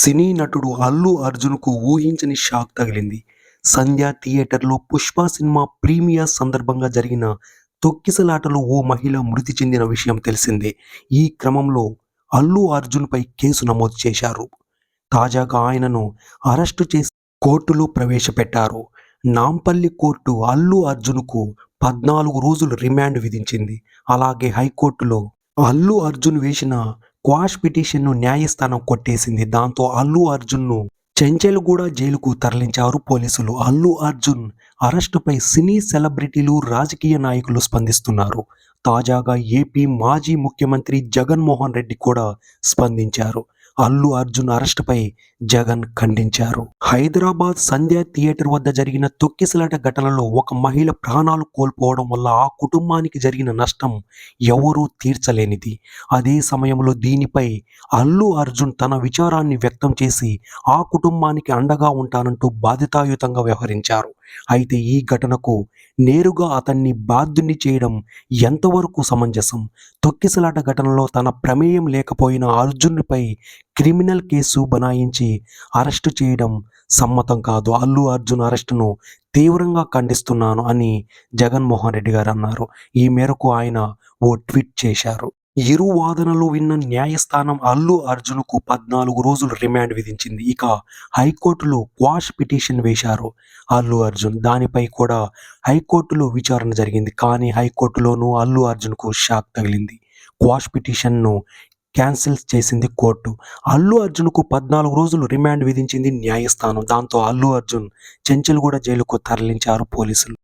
సినీ నటుడు అల్లు అర్జున్కు ఊహించని షాక్ తగిలింది. సంధ్య థియేటర్లో పుష్ప సినిమా ప్రీమియర్ సందర్భంగా జరిగిన తొక్కిసలాటలో ఓ మహిళ మృతి చెందిన విషయం తెలిసిందే. ఈ క్రమంలో అల్లు అర్జున్పై కేసు నమోదు చేశారు. తాజాగా ఆయనను అరెస్టు చేసి కోర్టులో ప్రవేశపెట్టారు. నాంపల్లి కోర్టు అల్లు అర్జున్కు పద్నాలుగు రోజులు రిమాండ్ విధించింది. అలాగే హైకోర్టులో అల్లు అర్జున్ వేసిన క్వాష్ పిటిషన్ను న్యాయస్థానం కొట్టేసింది. దాంతో అల్లు అర్జున్ను చెంచెలగూడ జైలుకు తరలించారు పోలీసులు. అల్లు అర్జున్ అరెస్టుపై సినీ సెలబ్రిటీలు రాజకీయ నాయకులు స్పందిస్తున్నారు. తాజాగా ఏపీ మాజీ ముఖ్యమంత్రి జగన్మోహన్ రెడ్డి కూడా స్పందించారు. అల్లు అర్జున్ అరెస్టుపై జగన్ ఖండించారు. హైదరాబాద్ సంధ్య థియేటర్ వద్ద జరిగిన తొక్కిసలాట ఘటనలో ఒక మహిళ ప్రాణాలు కోల్పోవడం వల్ల ఆ కుటుంబానికి జరిగిన నష్టం ఎవరూ తీర్చలేనిది. అదే సమయంలో దీనిపై అల్లు అర్జున్ తన విచారాన్ని వ్యక్తం చేసి ఆ కుటుంబానికి అండగా ఉంటానంటూ బాధితాయుతంగా వ్యవహరించారు. అయితే ఈ ఘటనకు నేరుగా అతన్ని బాధ్యుని చేయడం ఎంతవరకు సమంజసం? తొక్కిసలాట ఘటనలో తన ప్రమేయం లేకపోయినా అర్జున్పై క్రిమినల్ కేసు బనాయించి అరెస్టు చేయడం సమ్మతం కాదు. అల్లు అర్జున్ అరెస్టును తీవ్రంగా ఖండిస్తున్నాను అని జగన్మోహన్ రెడ్డి గారు అన్నారు. ఈ మేరకు ఆయన ఓ ట్వీట్ చేశారు. ఇరు వాదనలు విన్న న్యాయస్థానం అల్లు అర్జున్కు పద్నాలుగు రోజులు రిమాండ్ విధించింది. ఇక హైకోర్టులో క్వాష్ పిటిషన్ వేశారు అల్లు అర్జున్. దానిపై కూడా హైకోర్టులో విచారణ జరిగింది. కానీ హైకోర్టులోనూ అల్లు అర్జున్కు షాక్ తగిలింది. క్వాష్ పిటిషన్ను క్యాన్సిల్ చేసింది కోర్టు. అల్లు అర్జున్కు పద్నాలుగు రోజులు రిమాండ్ విధించింది న్యాయస్థానం. దాంతో అల్లు అర్జున్ చెంచల్గూడ జైలుకు తరలించారు పోలీసులు.